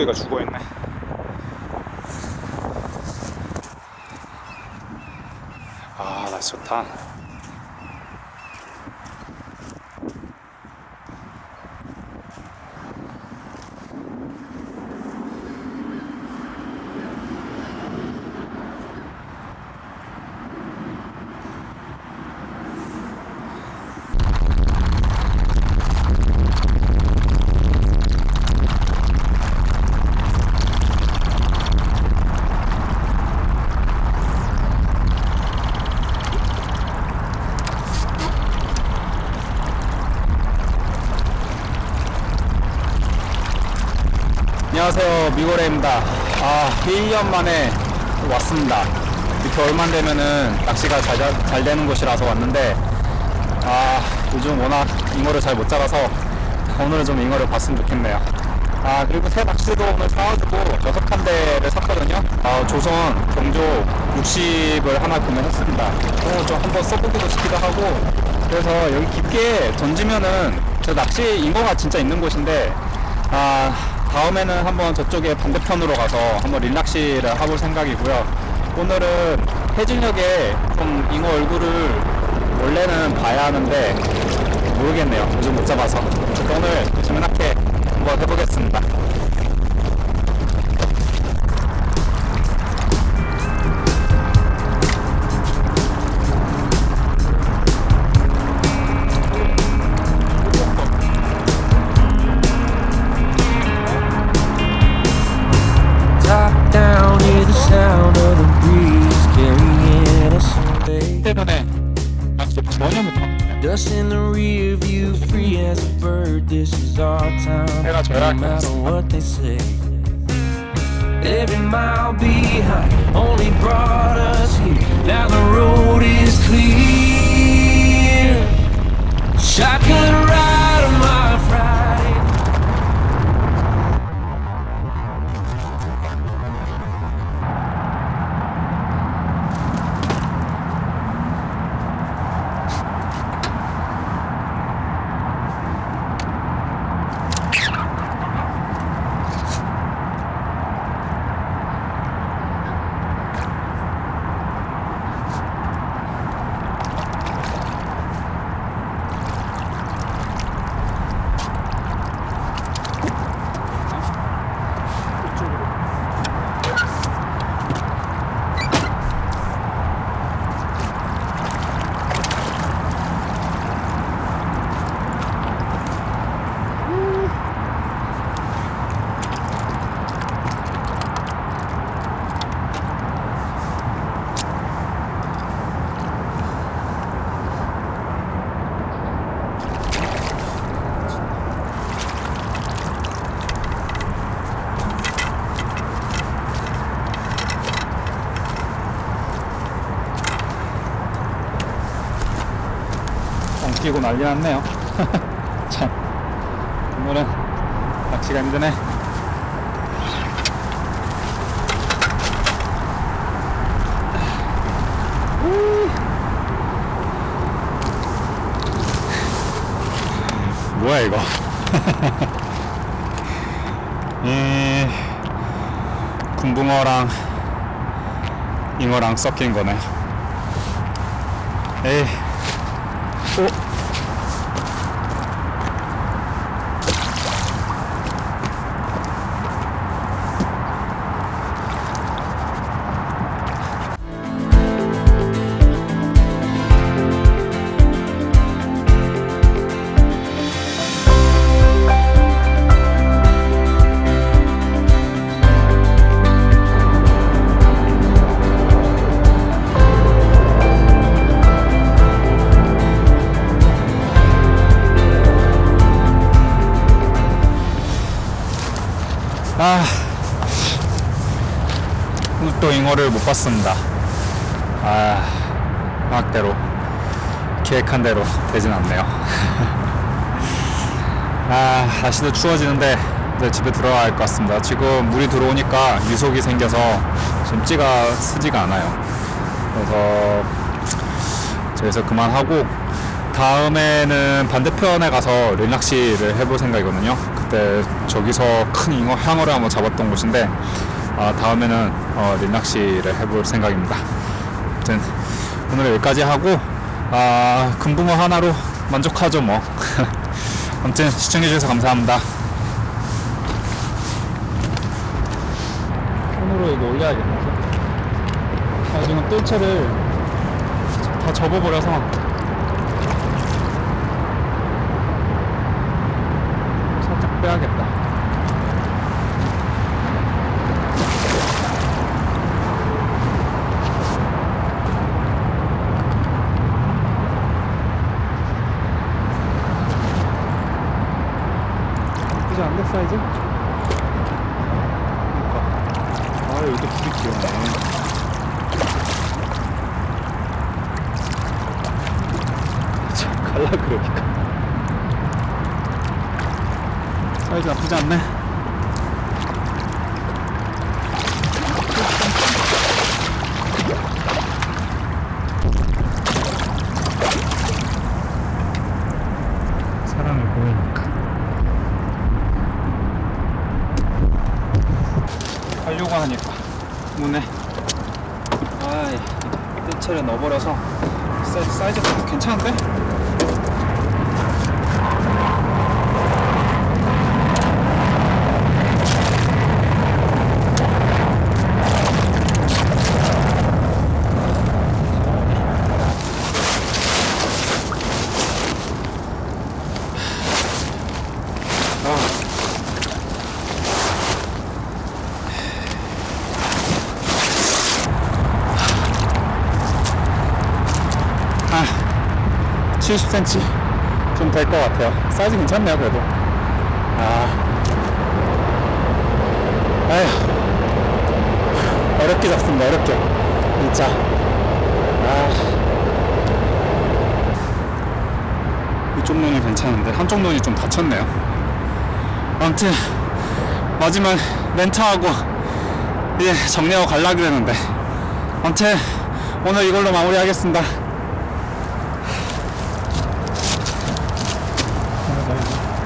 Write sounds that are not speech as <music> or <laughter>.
소리가 죽어있네. 아 날씨 좋다 안녕하세요. 미고래입니다. 아 1년 만에 왔습니다. 이렇게 안 되면은 낚시가 잘, 잘 되는 곳이라서 왔는데 아 요즘 워낙 잉어를 잘 못 잡아서 오늘은 좀 잉어를 봤으면 좋겠네요. 아 그리고 새 낚시도 오늘 사가지고 여섯 한 대를 샀거든요. 아, 조선 경조 60을 하나 구매했습니다. 오늘 좀 한번 써보기도 싶기도 하고 그래서 여기 깊게 던지면은 저 낚시 잉어가 진짜 있는 곳인데 아 다음에는 한번 저쪽에 반대편으로 가서 한번 릴낚시를 해볼 생각이고요. 오늘은 해질녘에 좀 잉어 얼굴을 원래는 봐야 하는데 모르겠네요. 요즘 못 잡아서. 오늘 재미나게 한번 해보겠습니다 Dust in the rear view, free as a bird. This is our time. No matter what they say. Every mile behind only brought us here. Now the road is clear. 엉키고 난리 났네요. <laughs> 참 오늘은 낚시가 힘드네. 뭐야 이거? <laughs> 이 금붕어랑 잉어랑 섞인 거네. 에이. 오 아, 오늘 또 잉어를 못 봤습니다. 아, 방학대로 계획한 대로 되진 않네요. <laughs> 아, 날씨도 추워지는데 이제 집에 들어가야 할 것 같습니다. 지금 물이 들어오니까 유속이 생겨서 지금 찌가 쓰지가 않아요. 그래서 저기서 그만하고 다음에는 반대편에 가서 릴낚시를 해볼 생각이거든요. 그때 저기서 큰 잉어 향어를 한번 잡았던 곳인데 아, 다음에는 어, 린낚시를 해볼 생각입니다. 아무튼 오늘 여기까지 하고 아, 금붕어 하나로 만족하죠 뭐. <laughs> 아무튼 시청해주셔서 감사합니다. 손으로 이거 올려야겠다. 아, 지금 뜰채를 다 접어버려서 빼야겠다. 나쁘지 않네 사이즈? 그러니까. 아 여기도 불이 귀엽네 <laughs> 참 갈라 그러니까 사이즈 나쁘지 않네. 사람이 보이니까. 하려고 하니까. 문에. 아이 뜰채를 넣어버려서 사이즈, 사이즈가 괜찮은데? 아 70cm 좀 될 것 같아요. 사이즈 괜찮네요 그래도. 아. 아휴. 어렵게 잡습니다 어렵게. 진짜. 아. 이쪽 눈은 괜찮은데 한쪽 눈이 좀 다쳤네요. 아무튼 마지막 렌트하고 이제 정리하고 갈라 그랬는데 아무튼 오늘 이걸로 마무리하겠습니다 가라